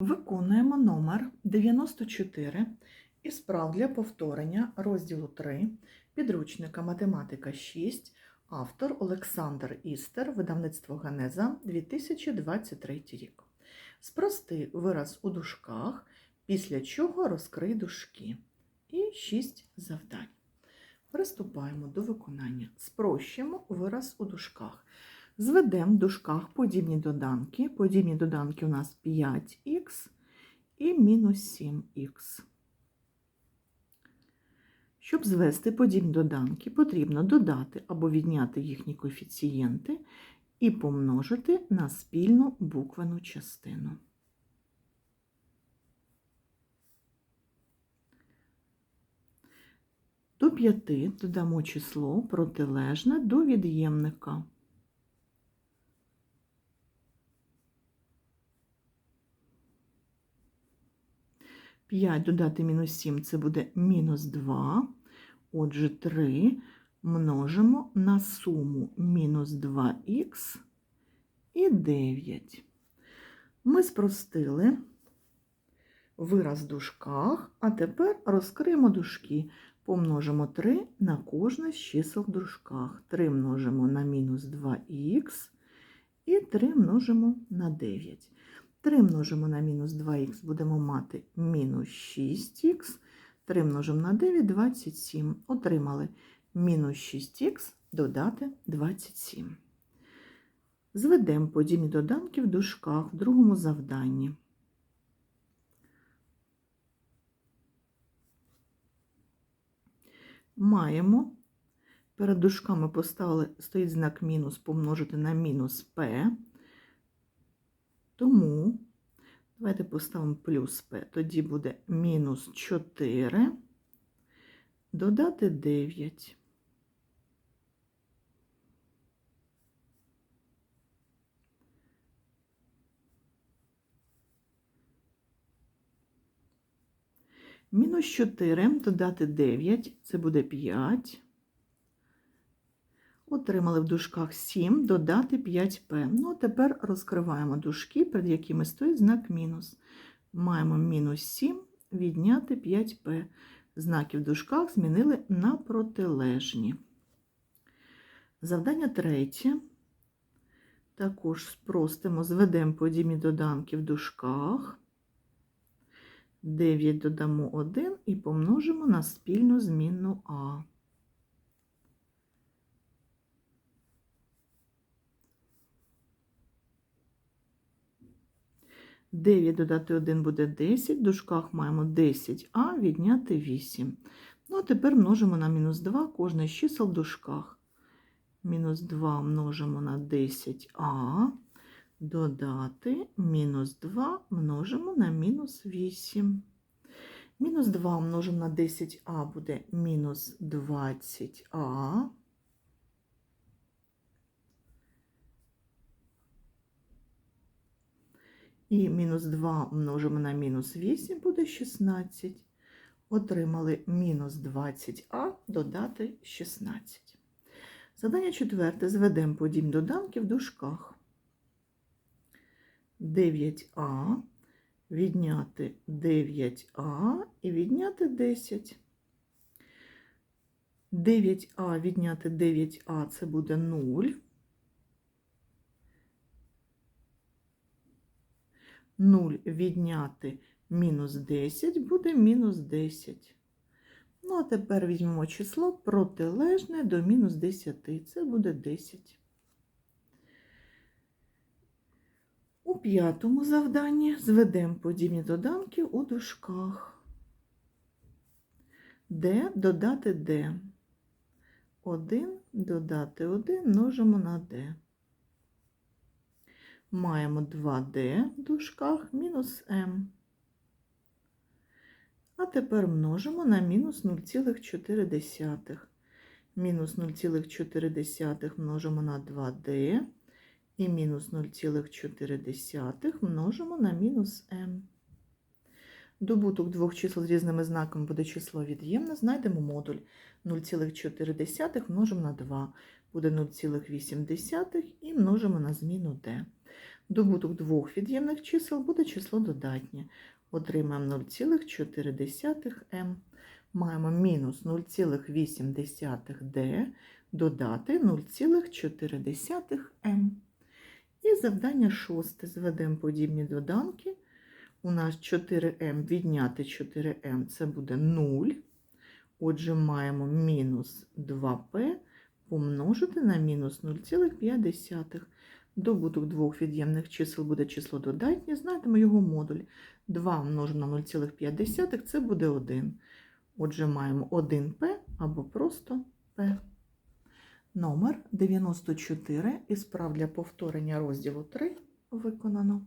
Виконуємо номер 94 із прав для повторення розділу 3 підручника Математика 6, автор Олександр Істер, видавництво Генеза 2023 рік. Спрости вираз у дужках, після чого розкрий дужки. І 6 завдань. Приступаємо до виконання. Спрощуємо вираз у дужках. Зведемо в дужках подібні доданки. Подібні доданки у нас 5х і мінус 7х. Щоб звести подібні доданки, потрібно додати або відняти їхні коефіцієнти і помножити на спільну буквену частину. До 5 додамо число протилежне до від'ємника. 5 додати мінус 7 це буде мінус 2. Отже, 3 множимо на суму мінус 2х і 9. Ми спростили вираз в дужках, а тепер розкриємо дужки. Помножимо 3 на кожне з чисел в дужках. 3 множимо на мінус 2х і 3 множимо на 9. 3 множимо на мінус 2х, будемо мати мінус 6х. 3 множимо на 9 27. Отримали мінус 6х додати 27. Зведемо подібні доданки в дужках в другому завданні. Маємо. Перед дужками поставили, стоїть знак мінус помножити на мінус p. Тому давайте поставимо плюс p, тоді буде мінус 4, додати 9. Мінус 4 додати 9, це буде 5. Отримали в дужках 7, додати 5p. Ну, тепер розкриваємо дужки, перед якими стоїть знак мінус. Маємо мінус 7, відняти 5p. Знаки в дужках змінили на протилежні. Завдання третє. Також спростимо, зведемо подібні доданки в дужках. 9 додамо 1 і помножимо на спільну змінну А. 9 додати 1 буде 10, в дужках маємо 10а відняти 8. Ну, а тепер множимо на мінус 2 кожне з чисел в дужках. Мінус 2 множимо на 10а, додати мінус 2 множимо на мінус 8. Мінус 2 множимо на 10а буде мінус 20а. І мінус 2 множимо на мінус 8 буде 16. Отримали мінус 20а додати 16. Задання четверте. Зведемо подібні доданки в дужках. 9а, відняти 9а і відняти 10. 9а відняти 9а це буде 0. 0 відняти мінус 10 буде мінус 10. Ну, а тепер візьмемо число протилежне до мінус 10. Це буде 10. У п'ятому завданні зведемо подібні доданки у дужках. Д додати Д. 1 додати 1 множимо на D маємо 2D в дужках мінус m. А тепер множимо на мінус 0,4. Мінус 0,4 множимо на 2D і мінус 0,4 множимо на мінус m. Добуток двох чисел з різними знаками буде число від'ємне. Знайдемо модуль 0,4 множимо на 2, буде 0,8 і множимо на зміну d. Добуток двох від'ємних чисел буде число додатнє. Отримаємо 0,4m. Маємо мінус 0,8d додати 0,4m. І завдання шосте. Зведемо подібні доданки. У нас 4m відняти 4m це буде 0. Отже, маємо мінус 2p помножити на мінус 0,5. Добуток двох від'ємних чисел буде число додатнє. Знайдемо його модуль. 2 множимо на 0,5 це буде 1. Отже, маємо 1p або просто p. Номер 94 і справ для повторення розділу 3 виконано.